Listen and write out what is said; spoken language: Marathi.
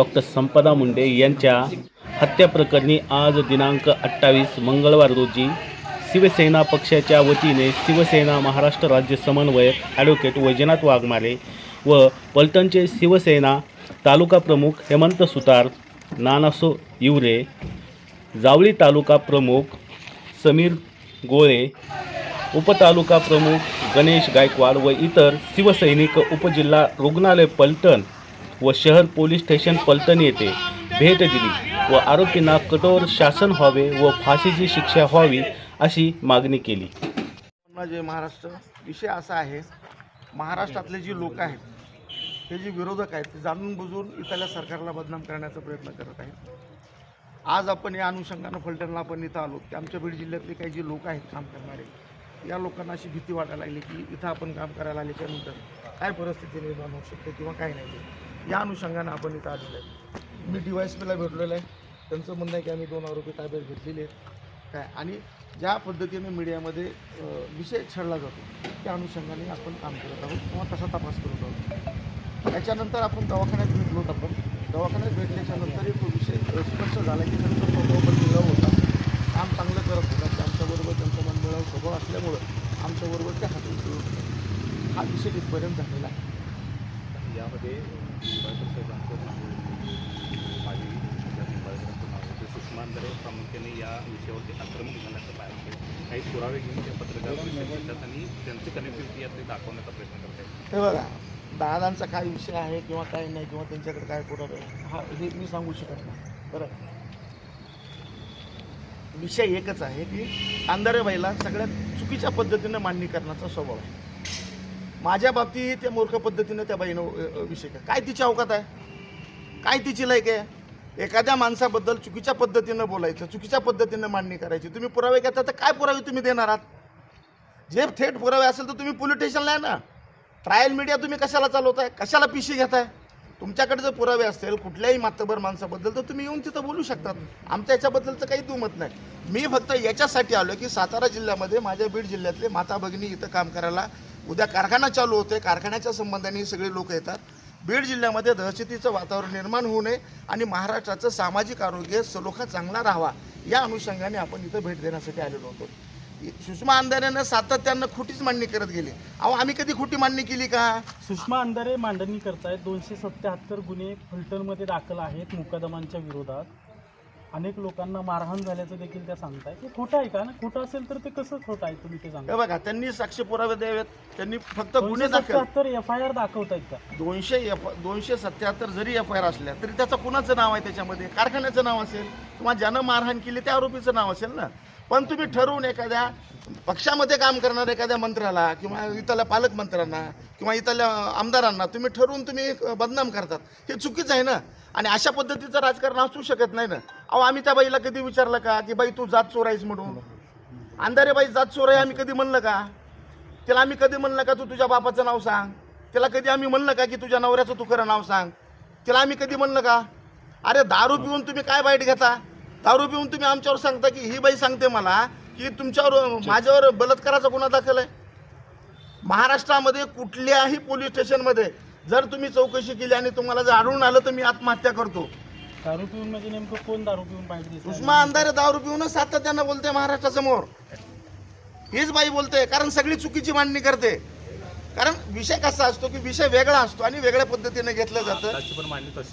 डॉक्टर संपदा मुंडे यांच्या हत्याप्रकरणी आज दिनांक अठ्ठावीस मंगळवार रोजी शिवसेना पक्षाच्या वतीने शिवसेना महाराष्ट्र राज्य समन्वयक ॲडव्होकेट वैजनाथ वाघमारे व पलटणचे शिवसेना तालुका प्रमुख हेमंत सुतार नानासो इवरे जावळी तालुका प्रमुख समीर गोळे उपतालुका प्रमुख गणेश गायकवाड व इतर शिवसैनिक उपजिल्हा रुग्णालय पलटण व शहर पोलीस स्टेशन पलटण येथे भेट दिली व आरोपींना कठोर शासन व्हावे व फाशीची शिक्षा व्हावी अशी मागणी केली. जे महाराष्ट्र विषय असा आहे महाराष्ट्रातले जे लोक आहेत हे जे विरोधक आहेत ते जाणून बुजून इथल्या सरकारला बदनाम करण्याचा प्रयत्न करत आहेत. आज आपण या अनुषंगानं फलटणला आपण इथं आलो की आमच्या बीड जिल्ह्यातले काही जे लोक आहेत काम करणारे या लोकांना अशी भीती वाटायला लागली की इथं आपण काम करायला आल्याच्यानंतर काय परिस्थिती निर्माण होऊ शकते किंवा काय नाही. या अनुषंगानं आपण इथं आलेलो आहे. मी डी वाय एस पीला भेटलेलो आहे. त्यांचं म्हणणं आहे की आम्ही दोन आरोपी ताब्यात घेतलेले आहेत. काय? आणि ज्या पद्धतीने मीडियामध्ये विषय छळला जातो त्या अनुषंगाने आपण काम करत आहोत किंवा तसा तपास करत आहोत. त्याच्यानंतर आपण दवाखान्यात भेटलो आपण. दवाखान्यात भेटल्याच्यानंतर एक तो विषय स्पष्ट झाला की त्यांचा स्वभाव पण मिळव होता. काम चांगलं करत होता. ते आमच्याबरोबर त्यांचा मनमिळाव स्वभाव असल्यामुळं आमच्याबरोबर ते हातून हा विषय तिथपर्यंत झालेला आहे. यामध्ये बाळासाहेबांचं नाव माजी बाळासाहेबांचं नाव होतं सुषमा अंधारे प्रामुख्याने या विषयावरती आक्रमक झाल्याचं पाहायला मिळेल काही पुरावे घेऊन त्या पत्रकार परिषद आणि त्यांची कनेक्टिव्हिटी यातली दाखवण्याचा प्रयत्न करते हे बघा दादांचा काय विषय आहे किंवा काय नाही किंवा त्यांच्याकडे काय पुरावे हा हे मी सांगू शकत नाही. बरं? विषय एकच आहे की अंधारेबाईला सगळ्यात चुकीच्या पद्धतीनं मांडणी करण्याचा स्वभाव आहे. माझ्या बाबतीत त्या मूर्ख पद्धतीनं त्या बाईनं विषय काय काय तिची अवकात आहे? काय तिची लायक आहे? एखाद्या माणसाबद्दल चुकीच्या पद्धतीनं बोलायचं चुकीच्या पद्धतीनं मांडणी करायची. तुम्ही पुरावे घेता तर काय पुरावे तुम्ही देणार आहात? जे थेट पुरावे असेल तर तुम्ही पोलीस स्टेशनला आहे ना. ट्रायल मीडिया तुम्ही कशाला चालवताय? कशाला पिशी घेताय? तुमच्याकडे जर पुरावे असतील कुठल्याही मातबर माणसाबद्दल तर तुम्ही येऊन तिथं बोलू शकतात. आमच्या याच्याबद्दलचं काही दुमत नाही. मी फक्त याच्यासाठी आलो की सातारा जिल्ह्यामध्ये माझ्या बीड जिल्ह्यातले माता भगिनी इथं काम करायला उद्या कारखाना चालू होते कारखान्याच्या संबंधाने सगळे लोक येतात. बीड जिल्ह्यामध्ये दहशतीचं वातावरण निर्माण होऊ नये आणि महाराष्ट्राचं सामाजिक आरोग्य सलोखा चांगला राहावा या अनुषंगाने आपण इथं भेट देण्यासाठी आलेलो होतो. सुषमा अंधारेनं सातत्यानं खोटीच मांडणी करत गेली. अहो आम्ही कधी खोटी मांडणी केली का? सुषमा अंधारे मांडणी करतायत. दोनशे सत्याहत्तर गुन्हे फलटणमध्ये दाखल आहेत मुकदमांच्या विरोधात. अनेक लोकांना मारहाण झाल्याचं देखील त्या सांगतायत हे खोटं आहे का? ना खोटं असेल तर ते कसं खोटं आहे तुम्ही ते हे सांगा बघा त्यांनी साक्ष पुरावे द्यावेत. त्यांनी फक्त गुन्हे दाखल. सत्याहत्तर एफ आय आर दाखवतायत का? दोनशे एफ दोनशे सत्याहत्तर जरी एफ आय आर असल्या तरी त्याचं कुणाचं नाव आहे त्याच्यामध्ये? कारखान्याचं नाव असेल? किंवा ज्यानं मारहाण केली त्या आरोपीचं नाव असेल ना? पण तुम्ही ठरवून एखाद्या पक्षामध्ये काम करणाऱ्या एखाद्या मंत्र्याला किंवा इथल्या पालकमंत्र्यांना किंवा इथल्या आमदारांना तुम्ही ठरवून तुम्ही बदनाम करतात. हे चुकीचं आहे ना? आणि अशा पद्धतीचं राजकारण असू शकत नाही ना? अहो आम्ही त्या बाईला कधी विचारलं का की बाई तू जात चोराईस म्हणून? अंधारे बाई जात चोराय आम्ही कधी म्हणलं का? तिला आम्ही कधी म्हणलं का तू तुझ्या बापाचं नाव सांग? तिला कधी आम्ही म्हणलं का की तुझ्या नवऱ्याचं तू खरं नाव सांग? तिला आम्ही कधी म्हणलं का? अरे दारू पिऊन तुम्ही काय वाईट घेता? दारू पिऊन तुम्ही आमच्यावर सांगता की ही बाई सांगते मला की तुमच्यावर माझ्यावर बलात्काराचा गुन्हा दाखल आहे. महाराष्ट्रामध्ये कुठल्याही पोलीस स्टेशनमध्ये जर तुम्ही चौकशी केली आणि तुम्हाला जर आढळून आलं तर मी आत्महत्या करतो. दारू पिऊन म्हणजे नेमकं कोण दारू पिऊन पाहिजे सुषमा अंधारे दारू पिऊनच सातत्यानं बोलते महाराष्ट्रासमोर. हीच बाई बोलते कारण सगळी चुकीची मांडणी करते. कारण विषय कसा असतो की विषय वेगळा असतो आणि वेगळ्या पद्धतीने घेतलं जातं. पण मांडणी तशी.